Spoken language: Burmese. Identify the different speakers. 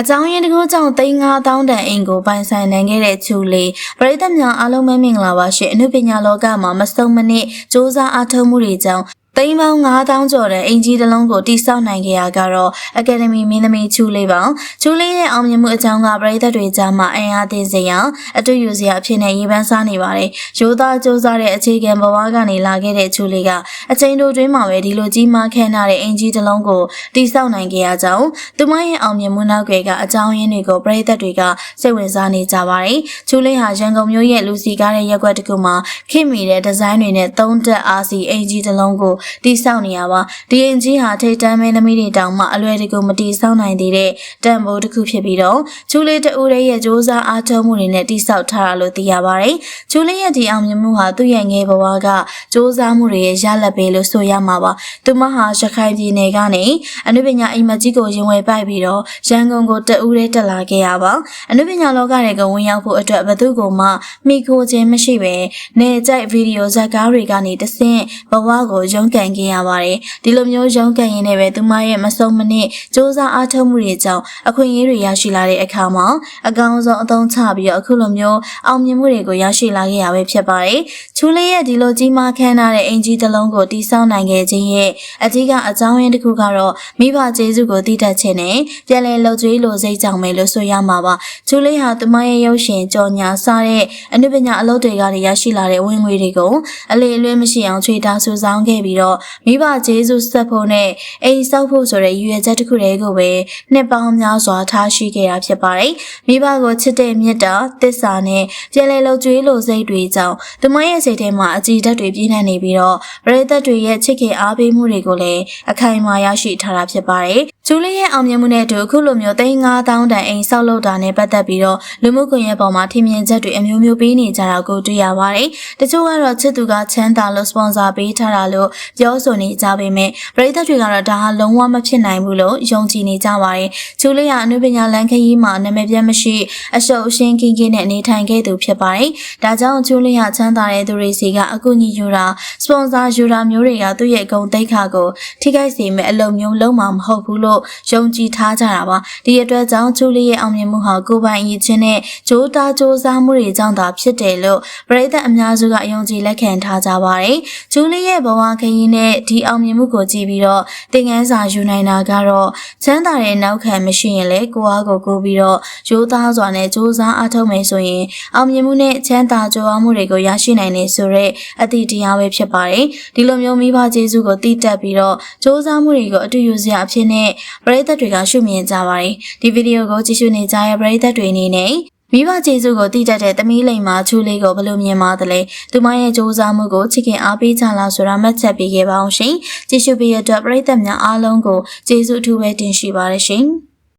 Speaker 1: အကြောင်းရင်းတစ်ခုကြောင့်3900တန်အိမ်ကိုပိုင်ဆိုင်နိုင်ခဲ့တဲ့ချူလေးပရိသတ်များအားလုံးပဲမင်္ဂလာပါရှင်အနုပညာလောကမှာမစုံမနစ်စ조사အားထုတ်မှုတွေကြောင့် သိန်းပေါင်း9000ကျော်တဲ့အင်ကြီးတစ်လုံးကိုတိစောက်နိုင်ခဲ့ရကတော့အကယ်ဒမီမင်းသမီးချူလေးပါချူလေးရဲ့အောင်မြင်မှုအကြောင်းကပရိသတ်တွေကြားမှာအင်အားသေးစေရန်အတူယူစရာအဖြစ်နဲ့ရေးပန်းစားနေပါတယ်ရိုးသားစ조사တဲ့အခြေခံဘဝကနေလာခဲ့တဲ့ချူလေးကအချိန်တိုတွင်းမှာပဲဒီလိုကြီးမားခဲနာတဲ့အင်ကြီးတစ်လုံးကိုတိစောက်နိုင်ခဲ့ရကြောင်းသူမရဲ့အောင်မြင်မှုနောက်ွယ်ကအကြောင်းရင်းတွေကိုပရိသတ်တွေကစိတ်ဝင်စားနေကြပါတယ်ချူလေးဟာရန်ကုန်မြို့ရဲ့လူစီကားတဲ့ရက်ကွက်တစ်ခုမှာခင်မီတဲ့ဒီဇိုင်းတွေနဲ့သုံးတက်အားစီအင်ကြီးတစ်လုံးကိုတိစောက်နေရပါဒီအင်ကြီးဟာထိတ်တန်းမင်းသမီးတွေတောင်မှအလွယ်တကူမတိစောက်နိုင်သေးတဲ့တန်ဖိုးတစ်ခုဖြစ်ပြီးတော့ချူလေးတူရဲ့စ조사အားထုတ်မှုတွေနဲ့တိစောက်ထားတာလို့သိရပါတယ်ချူလေးရဲ့ဒီအောင်မြင်မှုဟာသူ့ရဲ့ငယ်ဘဝကစ조사မှုတွေရဲ့ရလက်ပဲလို့ဆိုရမှာပါသူမဟာရခိုင်ပြည်နယ်ကနေအနုပညာအိမ်မက်ကြီးကိုရင်ဝယ်ပိုက်ပြီးတော့ရန်ကုန်ကိုတူရဲတက်လာခဲ့ရပါအနုပညာလောကတွေကဝင်ရောက်ဖို့အတွက်ဘသူ့ကိုမှမိခိုခြင်းမရှိပဲနေကြိုက်ဗီဒီယိုဇာတ်ကားတွေကနေတဆင့်ဘဝကိုရုန်းကန် န်ခဲ့ရပါတယ်ဒီလိုမျိုးရုန်းကန်ရင်းနဲ့ပဲသူမရဲ့မဆုံးမနစ်စ조사အားထုတ်မှုတွေကြောင့်အခွင့်အရေးတွေရရှိလာတဲ့အခါမှာအကောင်းဆုံးအသုံးချပြီးတော့အခုလိုမျိုးအောင်မြင်မှုတွေကိုရရှိလာခဲ့ရပဲဖြစ်ပါတယ်ချူလေးရဲ့ဒီလိုကြီးမားခမ်းနားတဲ့အင်ဂျီတစ်လုံးကိုတိစောက်နိုင်ခဲ့ခြင်းရဲ့အကြီးကအကြောင်းရင်းတစ်ခုကတော့မိဘကျေးဇူးကိုတည်တတ်ခြင်းနဲ့ပြန်လည်လှုပ်ကြွေးလိုစိတ်ကြောင့်ပဲလို့ဆိုရမှာပါချူလေးဟာသူမရဲ့ရုပ်ရှင်ကြော်ညာစားတဲ့အနုပညာအလုပ်တွေကနေရရှိလာတဲ့ဝင်ငွေတွေကိုအလေအလွဲမရှိအောင်ချွေတာဆူဆောင်းခဲ့ပြီးတော့မိဘကျေးဇူးဆက်ဖို့နဲ့အိမ်ဆောက်ဖို့ဆိုတဲ့ရည်ရွယ်ချက်တစ်ခုတည်းကိုပဲနှစ်ပေါင်းများစွာထားရှိခဲ့တာဖြစ်ပါတယ်မိဘကိုချစ်တဲ့မေတ္တာသစ္စာနဲ့ပြန်လည်လှုပ်ကြွေးလိုစိတ်တွေကြောင့်သူမရဲ့စိတ်ထဲမှာအကြည်ဓာတ်တွေပြည့်နှံ့နေပြီးတော့ပရိသတ်တွေရဲ့ချစ်ခင်အားပေးမှုတွေကိုလည်းအခိုင်အမာရရှိထားတာဖြစ်ပါတယ် ဂျူလီရဲ့အောင်မြင်မှုနဲ့အတူအခုလိုမျိုး3900တန်အိမ်ဆောက်လုပ်တာနဲ့ပတ်သက်ပြီးတော့လူမှုကွန်ရက်ပေါ်မှာထင်မြင်ချက်တွေအမျိုးမျိုးပေးနေကြတာကိုတွေ့ရပါတယ်။တချို့ကတော့ချစ်သူကချမ်းသာလို့စပွန်ဆာပေးထားတာလို့ပြောဆိုနေကြပေမဲ့ပရိသတ်တွေကတော့ဒါဟာလုံးဝမဖြစ်နိုင်ဘူးလို့ယုံကြည်နေကြပါတယ်။ဂျူလီယာအနုပညာလန်ခရီးမှာနာမည်ပြတ်မရှိအရှုပ်အရှင်းကင်းကင်းနဲ့နေထိုင်ခဲ့သူဖြစ်ပါတယ်။ဒါကြောင့်ဂျူလီယာချမ်းသာတဲ့သူတွေစီကအကူအညီယူတာစပွန်ဆာယူတာမျိုးတွေကသူ့ရဲ့ဂုဏ်သိက္ခာကိုထိခိုက်စေမဲ့အလုပ်မျိုးလုံးမှာမဟုတ်ဘူးလို့လို့ယုံကြည်ထားကြတာပါဒီအတွက်ကြောင့်ဂျူလီရဲ့အောင်မြင်မှုဟာကိုပိုင်အီချင်းနဲ့ဂျိုးသားဂျိုးစားမှုတွေကြောင့်သာဖြစ်တယ်လို့ပရိသတ်အများစုကယုံကြည်လက်ခံထားကြပါတယ်ဂျူလီရဲ့ဘဝခရီးနဲ့ဒီအောင်မြင်မှုကိုကြည့်ပြီးတော့သင်ခန်းစာယူနိုင်တာကတော့ချမ်းသာတဲ့နောက်ခံမရှိရင်လည်းကိုအားကိုကိုပြီးတော့ဂျိုးသားစွာနဲ့ဂျိုးစားအားထုတ်မယ်ဆိုရင်အောင်မြင်မှုနဲ့ချမ်းသာကြွားမှုတွေကိုရရှိနိုင်တယ်ဆိုတော့အတိတရားပဲဖြစ်ပါတယ်ဒီလိုမျိုးမိဘကျေးဇူးကိုတည်တက်ပြီးတော့စ조사မှုတွေကိုအတူယူစရာအဖြစ်နဲ့ပရိသတ်တွေကရှုမြင်ကြပါတယ်ဒီဗီဒီယိုကိုကြည့်ရှုနေကြတဲ့ပရိသတ်တွေအနေနဲ့မိဘကျေးဇူးကိုတည်တတ်တဲ့သမီးလိမ်မာချူလေးကိုဘယ်လိုမြင်ပါသလဲသူမရဲ့စူးစမ်းမှုကိုချစ်ခင်အားပေးကြလားဆိုတာမှတ်ချက်ပေးခဲ့ပါအောင်ရှင်ကြည့်ရှုပေးရတဲ့အတွက်ပရိသတ်များအားလုံးကိုကျေးဇူးအထူးပဲတင်ရှိပါရရှင်